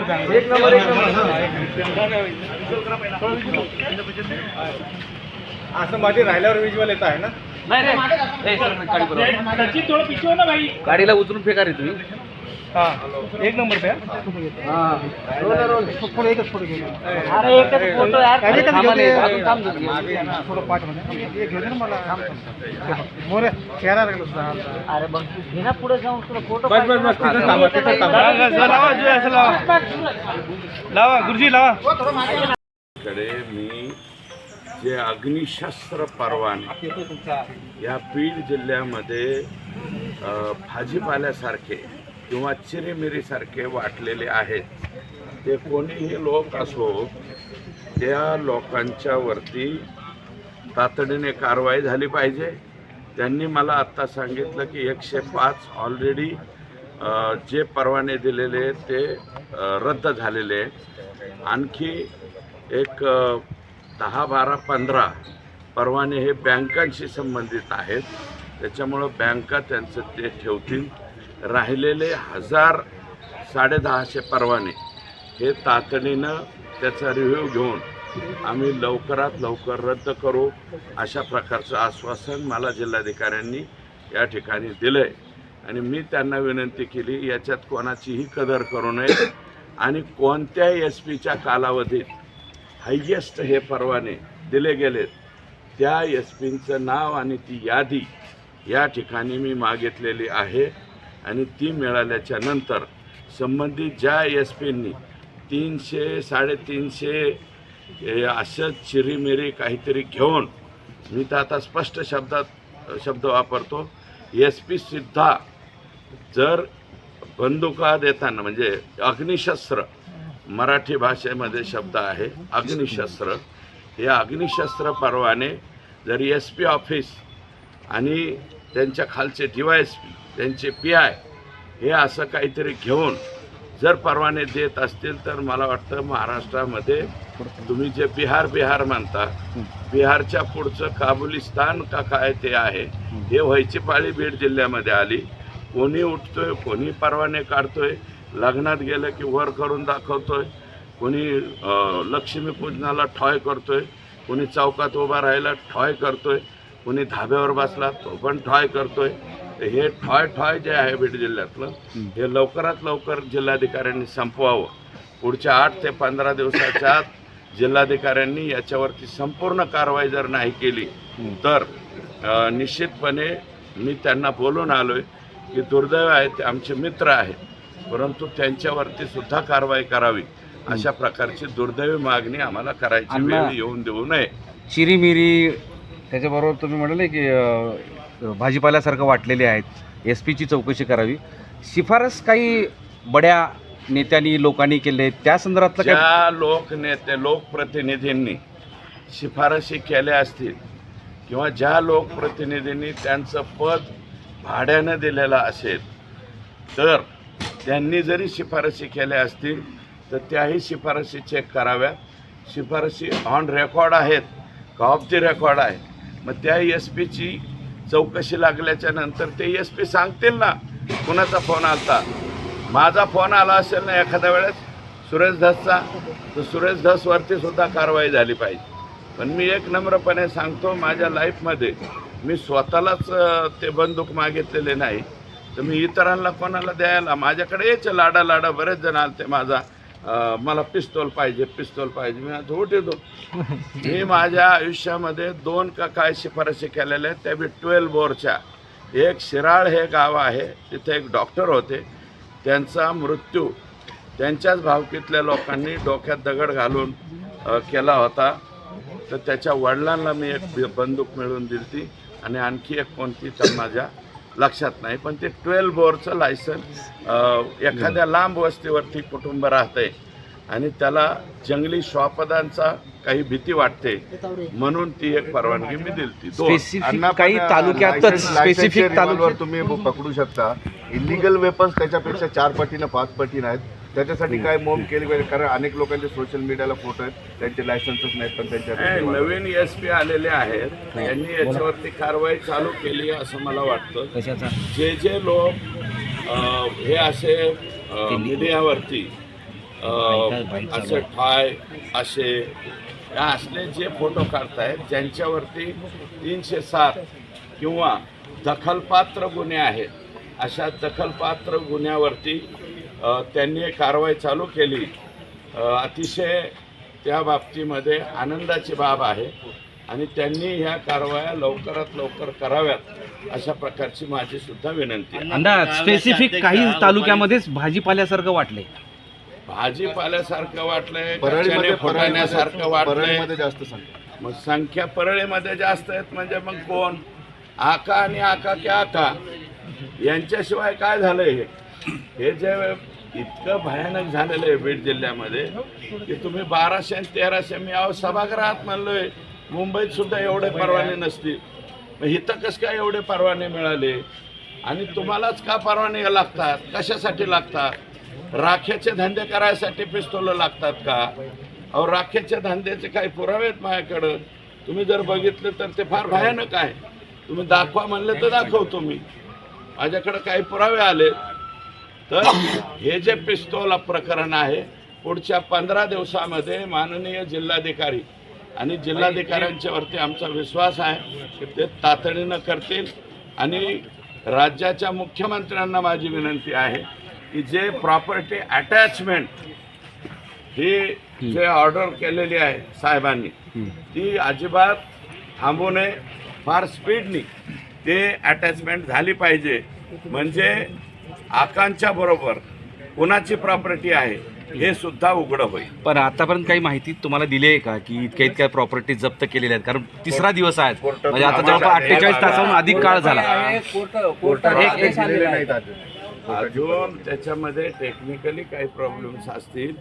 Number सांगा एक number एक असं मध्ये राहिल्यावर विज्युअल येत आहे ना? सचिन थोडं पिछे हो ना भाई. गाडीला उचलून फेका रे तुम्ही. हा. एक नंबर पे पुढे एकच पुढे घेऊन अरे एकच फोटो यार. अरे, एकच थांबा घेऊ दे. नाही, अजून थांब जरा. मागे. ये ना, थोडं पाठमध्ये हे घेऊ दे ना मला. मोरे चेहरा लागला तुझा. अरे बघ घे ना पुढे जाऊन तुला फोटो बस बस बस. तिथं थांबा तिथं थांबा. लावा जुया, असं लावा. लावा गुरुजी लावा. कडे मी जे अग्निशस्त्र परवाने या बीड जिल्ह्यामध्ये भाजीपाल्यासारखे किंवा चिरीमिरीसारखे वाटलेले आहेत. ते कोणीही लोक असो त्या लोकांच्यावरती तातडीने कारवाई झाली पाहिजे. त्यांनी मला आत्ता सांगितलं की एकशे पाच ऑलरेडी जे परवाने दिलेले ते रद्द झालेले आहे आणखी एक दहा बारा पंधरा परवाने हे बँकांशी संबंधित आहेत. त्याच्यामुळं बँका त्यांचं ते ठेवतील. राहिलेले हजार साडेदहाशे परवाने हे तातडीनं त्याचा रिव्ह्यू घेऊन आम्ही लवकरात लवकर रद्द करू अशा प्रकारचं आश्वासन मला जिल्हाधिकाऱ्यांनी या ठिकाणी दिलं आहे आणि मी त्यांना विनंती केली याच्यात कोणाचीही कदर करू नये. आणि कोणत्याही एस पीच्या कालावधीत हायेस्ट हे परवाने दिले गेलेत त्या एस पींचं नाव आणि ती यादी या ठिकाणी मी मागितलेली आहे. आणि ती मिळाल्याच्या नंतर संबंधित ज्या एस पींनी तीनशे साडेतीनशे असंच चिरीमिरी काहीतरी घेऊन मी तर आता स्पष्ट शब्दात शब्द वापरतो एस पीसुद्धा जर बंदुका देताना म्हणजे अग्निशस्त्र मराठी भाषेमध्ये शब्द आहे अग्निशस्त्र. हे अग्निशस्त्र परवाने जर एस पी ऑफिस आणि त्यांच्या खालचे डी वाय एस पी त्यांचे पी आय हे असं काहीतरी घेऊन जर परवाने देत असतील तर मला वाटतं महाराष्ट्रामध्ये तुम्ही जे बिहार बिहार म्हणता बिहारच्या पुढचं काबुलिस्तान का काय ते आहे हे व्हायची पाळी बीड जिल्ह्यामध्ये आली. कोणी उठतोय कोणी परवाने काढतोय लग्नात गेलं की वर करून दाखवतोय कोणी लक्ष्मीपूजनाला ठॉय करतोय कोणी चौकात उभा राहायला ठॉय करतोय कोणी धाब्यावर बसला तो पण ठॉय करतोय. तर हे ठॉय ठॉय जे आहे बीड जिल्ह्यातलं हे लवकरात लवकर जिल्हाधिकाऱ्यांनी संपवावं. पुढच्या आठ ते पंधरा दिवसाच्या आत जिल्हाधिकाऱ्यांनी याच्यावरती संपूर्ण कारवाई जर नाही केली तर निश्चितपणे मी त्यांना बोलून आलो आहे की दुर्दैव आहे ते आमचे मित्र आहेत परंतु त्यांच्यावरती सुद्धा कारवाई करावी अशा प्रकारची दुर्दैवी मागणी आम्हाला करायची वेळ येऊन देऊ नये. चिरीमिरी त्याच्याबरोबर तुम्ही म्हणाले की भाजीपाल्यासारखं वाटलेले आहेत. एस पीची चौकशी करावी. शिफारस काही बड्या नेत्यांनी लोकांनी केले त्या संदर्भातलं त्या ज्या लोकनेते लोकप्रतिनिधींनी शिफारशी केल्या असतील किंवा ज्या लोकप्रतिनिधींनी त्यांचं पद भाड्यानं दिलेलं असेल तर त्यांनी जरी शिफारशी केल्या असतील तर त्याही शिफारशी चेक कराव्या. शिफारशी ऑन रेकॉर्ड आहेत का ऑफ दी रेकॉर्ड आहे मग त्या एस पीची चौकशी लागल्याच्या नंतर ते एस पी सांगतील ना कुणाचा फोन आला माझा फोन आला असेल ना एखाद्या वेळेस सुरेश धसचा तर सुरेश धसवरती सुद्धा कारवाई झाली पाहिजे. पण मी एक नम्रपणे सांगतो माझ्या लाईफमध्ये मी स्वतःलाच ते बंदूक मागितलेले नाही. तर मी इतरांना कोणाला द्यायला माझ्याकडे यायचे लाडा लाडा बरेच जण आलते माझा. मला पिस्तोल पाहिजे पिस्तोल पाहिजे. मी होट येतो मी माझ्या आयुष्यामध्ये दोन का काय शिफारशी केलेल्या आहेत त्या बी ट्वेल्व बोरच्या. एक शिराळ हे गाव आहे तिथे एक डॉक्टर होते. त्यांचा मृत्यू त्यांच्याच भावकीतल्या लोकांनी डोक्यात दगड घालून केला होता. तर त्याच्या वडिलांना मी एक बंदूक मिळवून दिली ती आणि आणखी एक कोणती तर माझ्या लक्षात नाही पण ते ट्वेल्व बोरचं लायसन एखाद्या लांब वस्तीवरती कुटुंब राहतंय आणि त्याला जंगली श्वापदांचा काही भीती वाटते म्हणून ती एक परवानगी मी दिली काही तालुक्यातच स्पेसिफिक तालुक्यात तुम्ही पकडू शकता. इलिगल वेपन्स त्याच्यापेक्षा चार पटीनं पाच पटीनं आहेत. त्याच्यासाठी काय मोम केली पाहिजे? कारण अनेक लोकांचे सोशल मीडियाला फोटो आहेत. त्यांचे लायसन्सच नाहीत पण नाही, त्यांच्या नवीन एस पी आलेले आहेत. त्यांनी याच्यावरती कारवाई चालू केली आहे असं मला वाटतं. कशाचा? जे जे लोक हे असे मीडियावरती असे ठाय असे या असले जे फोटो काढतायत ज्यांच्यावरती तीनशे सात किंवा दखलपात्र गुन्हे आहेत अशा दखलपात्र गुन्ह्यावरती त्यांनी कारवाई चालू केली. अतिशय त्या बाबतीमध्ये आनंदाची बाब आहे. आणि त्यांनी ह्या कारवाया लवकरात लवकर कराव्यात अशा प्रकारची माझी सुद्धा विनंती आहे. अंदा स्पेसिफिक काही तालुक्यामध्येच भाजीपाल्यासारखं वाटले भाजीपाल्यासारखं वाटलंय परळीमध्ये फुटाण्यासारखं वाटलंय. परळीमध्ये जास्त संख्या मग संख्या परळीमध्ये जास्त आहेत म्हणजे मग कोण? आका आणि आका की आका. यांच्याशिवाय काय झालंय हे? हे जे इतकं भयानक झालेलं आहे बीड जिल्ह्यामध्ये की तुम्ही बाराशे आणि तेराशे मी अहो सभागृहात म्हणलोय मुंबईत सुद्धा एवढे परवाने नसतील. मग इथं कसं काय एवढे परवाने मिळाले? आणि तुम्हालाच का परवाने लागतात? कशासाठी लागतात? राखेचे धंदे करायसाठी पिस्तोलं लागतात का? अहो राखेच्या धंद्याचे काही पुरावे आहेत माझ्याकडं. तुम्ही जर बघितलं तर ते फार भयानक आहे. तुम्ही दाखवा म्हणलं तर दाखवतो मी. माझ्याकडं काही पुरावे आले तर हे जे पिस्तोल प्रकरण आहे पुढच्या पंधरा दिवसामध्ये माननीय जिल्हाधिकारी आणि जिल्हाधिकाऱ्यांच्या वरती आमचा विश्वास आहे की ते तातडीनं करतील. आणि राज्याच्या मुख्यमंत्र्यांना माझी विनंती आहे की जे प्रॉपर्टी अटॅचमेंट ही जे ऑर्डर केलेली आहे साहेबांनी ती अजिबात थांबू नये. फार स्पीडनी ते अटॅचमेंट झाली पाहिजे. म्हणजे आकांच्या बरोबर कुणाची प्रॉपर्टी आहे हे सुद्धा उघडं होईल. पण आतापर्यंत काही माहिती तुम्हाला दिली आहे का की इतक्या इतक्या प्रॉपर्टी जप्त केलेल्या आहेत? कारण तिसरा दिवस आहे. म्हणजे आता जवळपास अठ्ठेचाळीस तासाहून अधिक काळ झाला. अजून त्याच्यामध्ये टेक्निकली काही प्रॉब्लेम्स असतील.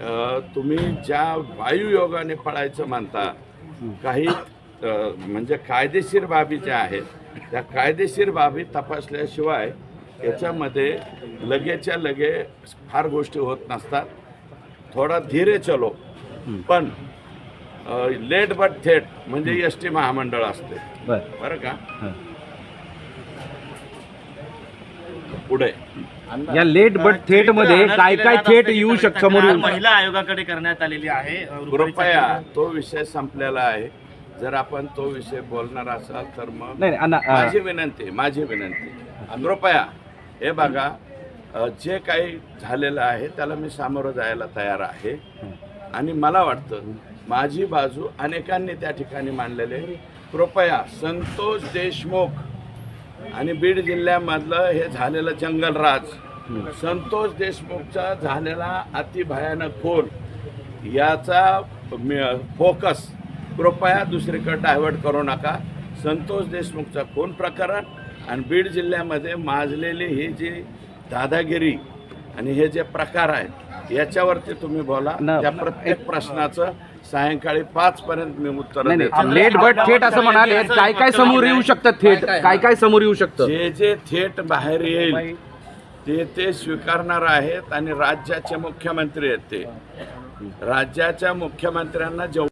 अ, तुम्ही ज्या वायुयोगाने पळायचं म्हणता काही अ, म्हणजे कायदेशीर बाबी ज्या आहेत त्या कायदेशीर बाबी तपासल्याशिवाय याच्यामध्ये लगेच्या लगे फार गोष्टी होत नसतात. थोडा धीरे चलो. पण लेट बट थेट म्हणजे एस टी महामंडळ असते. बरं. का. पुढे. या लेट बट थेटमध्ये काय काय थेट येऊ शकतं येऊ महिला आयोगाकडे करण्यात आलेली आहे कृपया तो विषय संपलेला आहे. जर आपण तो विषय बोलणार असाल तर मग माझी विनंती माझी विनंती. कृपया हे बघा जे काही झालेलं आहे त्याला मी सामोरं जायला तयार आहे. आणि मला वाटतं माझी बाजू अनेकांनी त्या ठिकाणी मांडलेले कृपया संतोष देशमुख आणि बीड जिल्ह्यामधलं हे झालेलं जंगलराज संतोष देशमुखचा झालेला अतिभयानक खोल याचा फोकस कृपया दुसरीकडे डायव्हर्ट करू नका. संतोष देशमुखचा खून प्रकरण आणि बीड जिल्ह्यामध्ये माजलेली ही जी दादागिरी आणि हे जे प्रकार आहेत याच्यावरती तुम्ही बोला. त्या प्रत्येक प्रश्नाचं सायंकाळी पाच पर्यंत मी उत्तर लेट बट थेट असं म्हणाले काय काय समोर येऊ शकतं थेट? काय? काय समोर येऊ शकतं? जे जे थेट बाहेर येईल ते ते स्वीकारणार आहेत आणि राज्याचे मुख्यमंत्री आहेत ते. राज्याच्या मुख्यमंत्र्यांना जेव